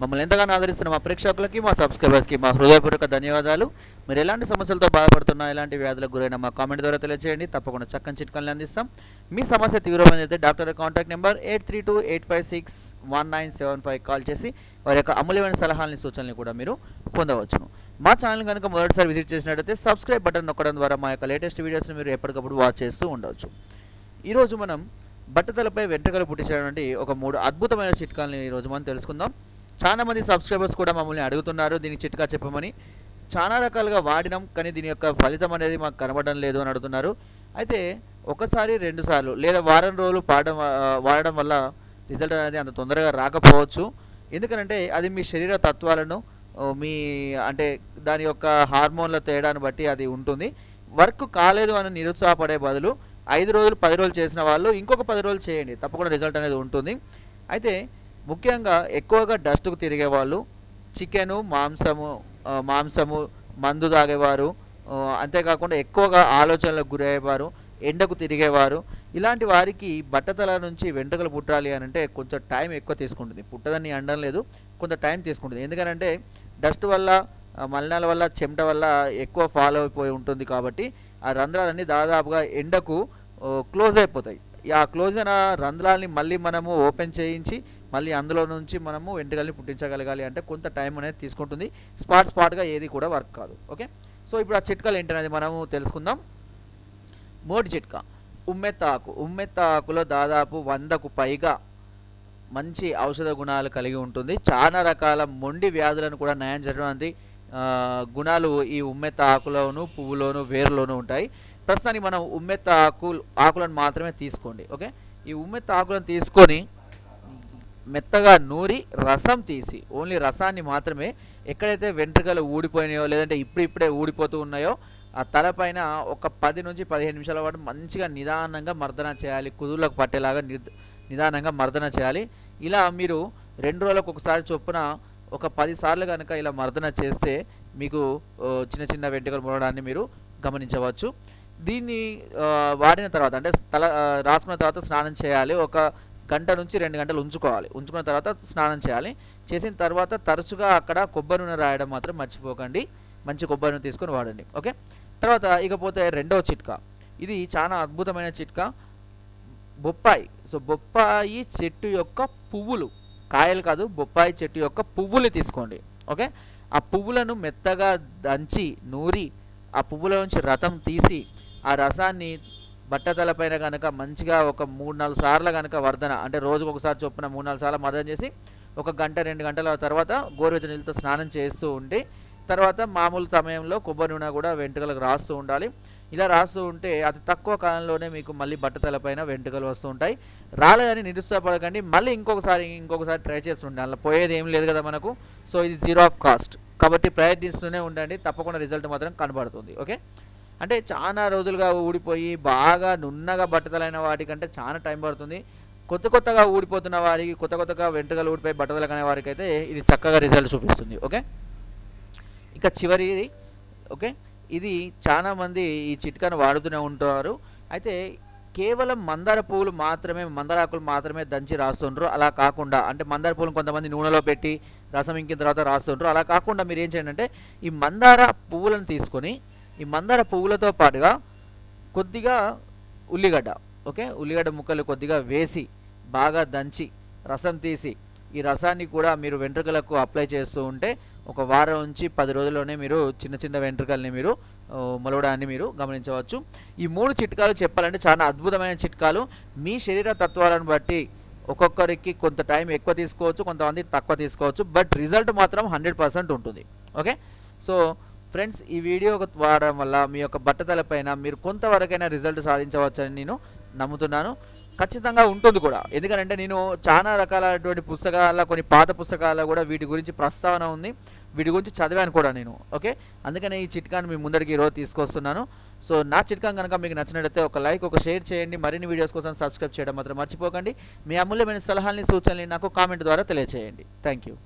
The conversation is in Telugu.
మమ్మల్ని ఎంతగానో ఆదరిస్తున్న మా ప్రేక్షకులకి మా సబ్స్క్రైబర్స్కి మా హృదయపూర్వక ధన్యవాదాలు. మీరు ఎలాంటి సమస్యలతో బాధపడుతున్నా ఎలాంటి వ్యాధులకు గురైన మా కామెంట్ ద్వారా తెలియజేయండి తప్పకుండా చక్కని చిట్కాలను అందిస్తాం. మీ సమస్య తీవ్రమైనదైతే doctor contact number eight three two eight five six one nine seven five call చేసి వారి యొక్క అమూల్యమైన సలహాలని సూచనలు కూడా మీరు పొందవచ్చును. మా ఛానల్ కనుక మొదటిసారి విజిట్ చేసినట్టయితే సబ్స్క్రైబ్ బటన్ నొక్కడం ద్వారా మా యొక్క లేటెస్ట్ వీడియోస్ని మీరు ఎప్పటికప్పుడు వాచ్ చేస్తూ ఉండవచ్చు. ఈరోజు మనం బట్టతలపై వెంట్రుకలు పుట్టించినటువంటి ఒక మూడు అద్భుతమైన చిట్కాలని ఈరోజు మనం తెలుసుకుందాం. చాలా మంది సబ్స్క్రైబర్స్ కూడా మమ్మల్ని అడుగుతున్నారు దీన్ని చిట్కా చెప్పమని. చాలా రకాలుగా వాడినాం కానీ దీని యొక్క ఫలితం అనేది మాకు కనబడడం లేదు అని అడుగుతున్నారు. అయితే ఒకసారి రెండు సార్లు లేదా వారం రోజులు పాడడం వాడడం వల్ల రిజల్ట్ అనేది అంత తొందరగా రాకపోవచ్చు. ఎందుకంటే అది మీ శరీర తత్వాలను మీ అంటే దాని యొక్క హార్మోన్ల తేడాను బట్టి అది ఉంటుంది. వర్క్ కాలేదు అని నిరుత్సాహపడే బదులు ఐదు రోజులు పది రోజులు చేసిన వాళ్ళు ఇంకొక పది రోజులు చేయండి. తప్పకుండా రిజల్ట్ అనేది ఉంటుంది. అయితే ముఖ్యంగా ఎక్కువగా డస్ట్కు తిరిగే వాళ్ళు చికెను మాంసము మాంసము మందు తాగేవారు అంతేకాకుండా ఎక్కువగా ఆలోచనలకు గురయ్యేవారు ఎండకు తిరిగేవారు. ఇలాంటి వారికి బట్టతల నుంచి వెంట్రుకలు పుట్టాలి అని అంటే కొంచెం టైం ఎక్కువ తీసుకుంటుంది. పుట్టదని అనడం లేదు కొంత టైం తీసుకుంటుంది. ఎందుకంటే డస్ట్ వల్ల మలినాల వల్ల చెమట వల్ల ఎక్కువ ఫాలో అయిపోయి ఉంటుంది కాబట్టి ఆ రంధ్రాలన్నీ దాదాపుగా ఎండకు క్లోజ్ అయిపోతాయి. ఆ క్లోజ్ అయిన రంధ్రాలని మళ్ళీ మనము ఓపెన్ చేయించి మళ్ళీ అందులో నుంచి మనము వెంట్రుకల్ని పుట్టించగలగాలి అంటే కొంత టైం అనేది తీసుకుంటుంది. స్పాట్ స్పాట్గా ఏది కూడా వర్క్ కాదు. ఓకే సో ఇప్పుడు ఆ చిట్కాలు ఏంటనేది మనము తెలుసుకుందాం. మోటి చిట్కా. ఉమ్మెత్త ఆకు ఆకులో దాదాపు వందకు పైగా మంచి ఔషధ గుణాలు కలిగి ఉంటుంది. చాలా రకాల మొండి వ్యాధులను కూడా నయం చేయడానికి గుణాలు ఈ ఉమ్మెత్త ఆకులోను పువ్వులోను వేరులోను ఉంటాయి. ప్రస్తుతానికి మనం ఉమ్మెత్త ఆకు ఆకులను మాత్రమే తీసుకోండి. ఓకే ఈ ఉమ్మెత్త ఆకులను తీసుకొని మెత్తగా నూరి రసం తీసి ఓన్లీ రసాన్ని మాత్రమే ఎక్కడైతే వెంట్రుకలు ఊడిపోయినాయో లేదంటే ఇప్పుడిప్పుడే ఊడిపోతూ ఉన్నాయో ఆ తలపైన ఒక పది నుంచి పదిహేను నిమిషాల పాటు మంచిగా నిదానంగా మర్దన చేయాలి. కుదుర్లకు పట్టేలాగా నిదానంగా మర్దన చేయాలి. ఇలా మీరు రెండు రోజులకు ఒకసారి చొప్పున ఒక పదిసార్లు కనుక ఇలా మర్దన చేస్తే మీకు చిన్న చిన్న వెంట్రుకలు మూడడాన్ని మీరు గమనించవచ్చు. దీన్ని వాడిన తర్వాత అంటే తల రాసుకున్న తర్వాత స్నానం చేయాలి. ఒక గంట నుంచి రెండు గంటలు ఉంచుకోవాలి. ఉంచుకున్న తర్వాత స్నానం చేయాలి. చేసిన తర్వాత తరచుగా అక్కడ కొబ్బరి నూనె రాయడం మాత్రం మర్చిపోకండి. మంచి కొబ్బరి నూనె తీసుకొని వాడండి. ఓకే? తర్వాత ఇకపోతే రెండవ చిట్కా. ఇది చాలా అద్భుతమైన చిట్కా. బొప్పాయి. సో బొప్పాయి చెట్టు యొక్క పువ్వులు. కాయలు కాదు బొప్పాయి చెట్టు యొక్క పువ్వులు తీసుకోండి. ఓకే? ఆ పువ్వులను మెత్తగా దంచి నూరి ఆ పువ్వుల నుంచి రథం తీసి ఆ రసాన్ని బట్టతలపైన కనుక మంచిగా ఒక మూడు నాలుగు సార్లు కనుక వర్ధన అంటే రోజుకు ఒకసారి చొప్పున మూడు నాలుగు సార్లు మర్దన చేసి ఒక గంట రెండు గంటల తర్వాత గోరువెచ్చ నీళ్ళతో స్నానం చేస్తూ ఉండి తర్వాత మామూలు సమయంలో కొబ్బరి నూనె కూడా వెంట్రుకలకు రాస్తూ ఉండాలి. ఇలా రాస్తూ ఉంటే అతి తక్కువ కాలంలోనే మీకు మళ్ళీ బట్టతలపైన వెంట్రుకలు వస్తూ ఉంటాయి. రాలేదని నిరుత్సాహపడకండి. మళ్ళీ ఇంకొకసారి ఇంకొకసారి ట్రై చేస్తుండే అలా పోయేది ఏం లేదు కదా మనకు. సో ఇది జీరో ఆఫ్ కాస్ట్. కాబట్టి ప్రయత్నిస్తూనే ఉండండి. తప్పకుండా రిజల్ట్ మాత్రం కనబడుతుంది. ఓకే? అంటే చాలా రోజులుగా ఊడిపోయి బాగా నున్నగా బట్టతలైన వాటికంటే చాలా టైం పడుతుంది. కొత్త కొత్తగా ఊడిపోతున్న వారికి కొత్త కొత్తగా వెంట్రుకలు ఊడిపోయి బట్టతలు కనే వారికి అయితే ఇది చక్కగా రిజల్ట్ చూపిస్తుంది. ఓకే? ఇంకా చివరిది ఓకే? ఇది చాలామంది ఈ చిట్కాను వాడుతూనే ఉంటారు. అయితే కేవలం మందార పువ్వులు మాత్రమే మందారాకులు మాత్రమే దంచి రాస్తుండ్రు. అలా కాకుండా అంటే మందార పువ్వులు కొంతమంది నూనెలో పెట్టి రసం ఇంకిన తర్వాత రాస్తుండ్రు. అలా కాకుండా మీరు ఏం చేయండి అంటే ఈ మందార పువ్వులను తీసుకొని ఈ మందార పువ్వులతో పాటుగా కొద్దిగా ఉల్లిగడ్డ ఓకే? ఉల్లిగడ్డ ముక్కలు కొద్దిగా వేసి బాగా దంచి రసం తీసి ఈ రసాన్ని కూడా మీరు వెంట్రుకలకు అప్లై చేస్తూ ఉంటే ఒక వారం నుంచి పది రోజుల్లోనే మీరు చిన్న చిన్న వెంట్రుకల్ని మీరు మొలవడాన్ని మీరు గమనించవచ్చు. ఈ మూడు చిట్కాలు చెప్పాలంటే చాలా అద్భుతమైన చిట్కాలు. మీ శరీర తత్వాలను బట్టి ఒక్కొక్కరికి కొంత టైం ఎక్కువ తీసుకోవచ్చు కొంతమంది తక్కువ తీసుకోవచ్చు బట్ రిజల్ట్ మాత్రం హండ్రెడ్ పర్సెంట్ ఉంటుంది. ఓకే? సో ఫ్రెండ్స్ ఈ వీడియో వాడడం వల్ల మీ యొక్క బట్టతలపైన మీరు కొంతవరకైనా రిజల్ట్ సాధించవచ్చని నేను నమ్ముతున్నాను. ఖచ్చితంగా ఉంటుంది కూడా. ఎందుకంటే నేను చాలా రకాలైనటువంటి పుస్తకాల కొన్ని పాత పుస్తకాల్లో కూడా వీటి గురించి ప్రస్తావన ఉంది. వీటి గురించి చదివాను కూడా నేను. ఓకే? అందుకనే ఈ చిట్కాను మీ ముందరికి ఈరోజు తీసుకొస్తున్నాను. సో నా చిట్కా కనుక మీకు నచ్చినట్లయితే ఒక లైక్ ఒక షేర్ చేయండి. మరిన్ని వీడియోస్ కోసం సబ్స్క్రైబ్ చేయడం మాత్రం మర్చిపోకండి. మీ అమూల్యమైన సలహాలని సూచనలు నాకు కామెంట్ ద్వారా తెలియజేయండి థ్యాంక్ యూ